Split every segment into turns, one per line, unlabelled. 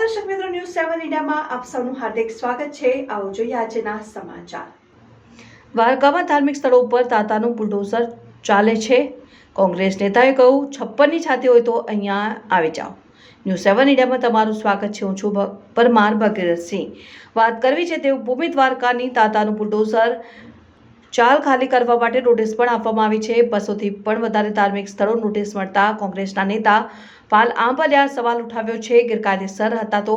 ન્યૂઝમાં આપ સૌનું હાર્દિક સ્વાગત છે. આવો જોઈએ આજના સમાચાર.
દ્વારકામાં ધાર્મિક સ્થળો ઉપર તાતાનું બુલડોઝર ચાલે છે. કોંગ્રેસ નેતાએ કહ્યું, છપ્પનની છાતી હોય તો અહીંયા આવી જાઓ. ન્યૂઝ સેવન ઇન્ડિયામાં તમારું સ્વાગત છે. હું છું પરમાર ભગીરથસિંહ. વાત કરવી છે તેવું ભૂમિ દ્વારકાની તાતાનું બુલડોઝર ચાલ ખાલી કરવા માટે નોટિસ પણ આપવામાં આવી છે. બસોથી પણ વધારે ધાર્મિક સ્થળો નોટિસ મળતા કોંગ્રેસના નેતા પાલ આંબલિયા સવાલ ઉઠાવ્યો છે. ગેરકાયદેસર હતા તો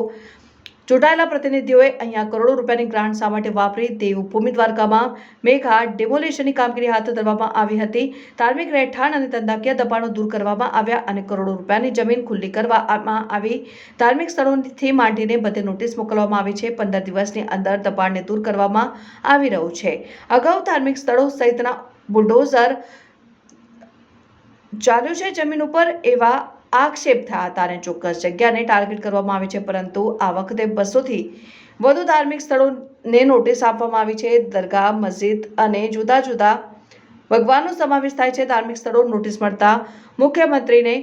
ચૂંટાયેલા પ્રતિનિધિઓએ અહીંયા કરોડો રૂપિયાની ગ્રાન્ટ શા માટે વાપરી દેવભૂમિ દ્વારકામાં મેઘા ડેમોલેશનની કામગીરી હાથ ધરવામાં આવી હતી. ધાર્મિક રહેઠાણ અને ધંધાકીય દબાણો દૂર કરવામાં આવ્યા અને કરોડો રૂપિયાની જમીન ખુલ્લી કરવામાં આવી. ધાર્મિક સ્થળોથી માંડીને બધે નોટિસ મોકલવામાં આવી છે. પંદર દિવસની અંદર દબાણને દૂર કરવામાં આવી રહ્યું છે. અગાઉ ધાર્મિક સ્થળો સહિતના બુલડોઝર ચાલ્યું છે જમીન ઉપર એવા આક્ષેપ થયા હતા અને ચોક્કસ જગ્યાને ટાર્ગેટ કરવામાં આવી છે, પરંતુ આ વખતે બસોથી વધુ ધાર્મિક સ્થળોને નોટિસ આપવામાં આવી છે. દરગાહ, મસ્જિદ અને જુદા જુદા ભગવાનનો સમાવેશ થાય છે. ધાર્મિક સ્થળો નોટિસ મળતા મુખ્યમંત્રીને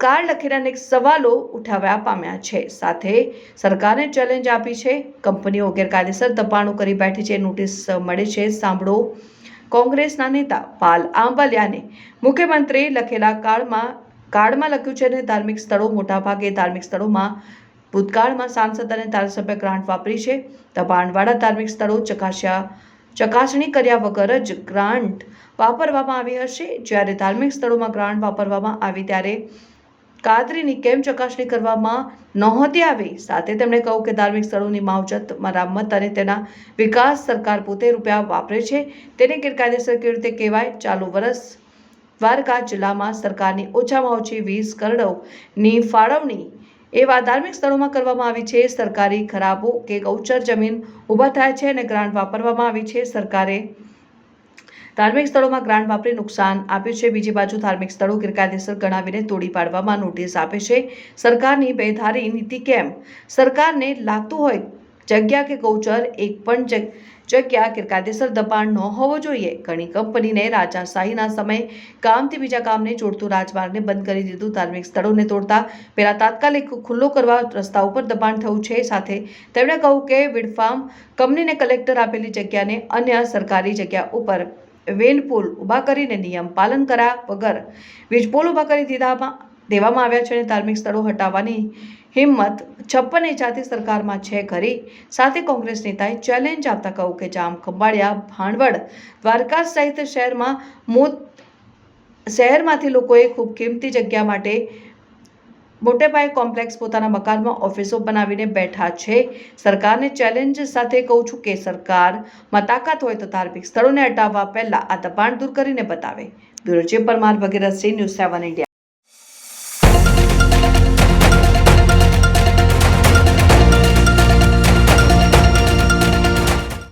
કાર્ડ લખીને અનેક સવાલો ઉઠાવ્યા પામ્યા છે. સાથે સરકારને ચેલેન્જ આપી છે. કંપનીઓ ગેરકાયદેસર દબાણો કરી બેઠી છે. નોટિસ મળે છે. સાંભળો. કોંગ્રેસના નેતા પાલ આંબલિયાને મુખ્યમંત્રી લખેલા કાર્ડમાં કાર્ડમાં લખ્યું છે અને ધાર્મિક સ્થળો મોટાભાગે ધાર્મિક સ્થળોમાં ભૂતકાળમાં સાંસદ અને ધારાસભ્ય ગ્રાન્ટ વાપરી છે. દબાણવાળા ધાર્મિક સ્થળો ચકાસ્યા, ચકાસણી કર્યા વગર જ ગ્રાન્ટ વાપરવામાં આવી હશે. જ્યારે ધાર્મિક સ્થળોમાં ગ્રાન્ટ વાપરવામાં આવી ત્યારે કાદરીની કેમ ચકાસણી કરવામાં નહોતી આવી? સાથે તેમણે કહ્યું કે ધાર્મિક સ્થળોની માવજત, મરામત અને તેના વિકાસ સરકાર પોતે રૂપિયા વાપરે છે. તેને ગેરકાયદેસર કેવી રીતે કહેવાય? ચાલુ વર્ષ દ્વારકા જિલ્લામાં સરકારની ઓછામાં ઓછી વીસ કરોડની ફાળવણી એવા ધાર્મિક સ્થળોમાં કરવામાં આવી છે. સરકારી ખરાબો કે ગૌચર જમીન ઊભા થાય છે અને ગ્રાન્ટ વાપરવામાં આવી છે. સરકારે ધાર્મિક સ્થળોમાં ગ્રાન્ટ વાપરી નુકસાન આપ્યું છે. બીજી બાજુ ધાર્મિક સ્થળો ગેરકાયદેસર ગણાવીને તોડી પાડવામાં નોટિસ આપે છે. સરકારની બેધારી નીતિ કેમ? સરકારને લાગતું હોય જગ્યા કે ગૌચર એક પણ જગ્યા જગ્યા કાયદેસર દબાણ ન હોવો જોઈએ. ઘણી કંપનીને રાજાશાહીના સમયે કામથી બીજા કામને જોડતું રાજમાર્ગને બંધ કરી દીધું. ધાર્મિક સ્થળોને તોડતા પહેલા તાત્કાલિક ખુલ્લો કરવા રસ્તા ઉપર દબાણ થયું છે. સાથે તેમણે કહ્યું કે વિડફાર્મ કંપનીને કલેક્ટર આપેલી જગ્યાને અન્ય સરકારી જગ્યા ઉપર વેન પુલ ઊભા કરીને નિયમ પાલન કર્યા વગર વીજ પુલ ઊભા કરી દીધામાં, દેવામાં આવ્યા છે અને ધાર્મિક સ્થળો હટાવવાની હિંમત છપ્પન જાતિ સરકારમાં છે ખરી સાથે કોંગ્રેસ નેતાએ ચેલેન્જ આપતા કહ્યું કે જામ ખંભાળિયા, ભાણવડ, દ્વારકા સહિત શહેરમાં મોત, શહેરમાંથી લોકોએ ખૂબ કિંમતી જગ્યા માટે મોટે પાયે કોમ્પ્લેક્સ પોતાના મકાનમાં ઓફિસો બનાવીને બેઠા છે. સરકારને ચેલેન્જ સાથે કહું છું કે સરકારમાં તાકાત હોય તો ધાર્મિક સ્થળોને હટાવવા પહેલાં આ દબાણ દૂર કરીને બતાવે. Bureau Parmar C news seven India.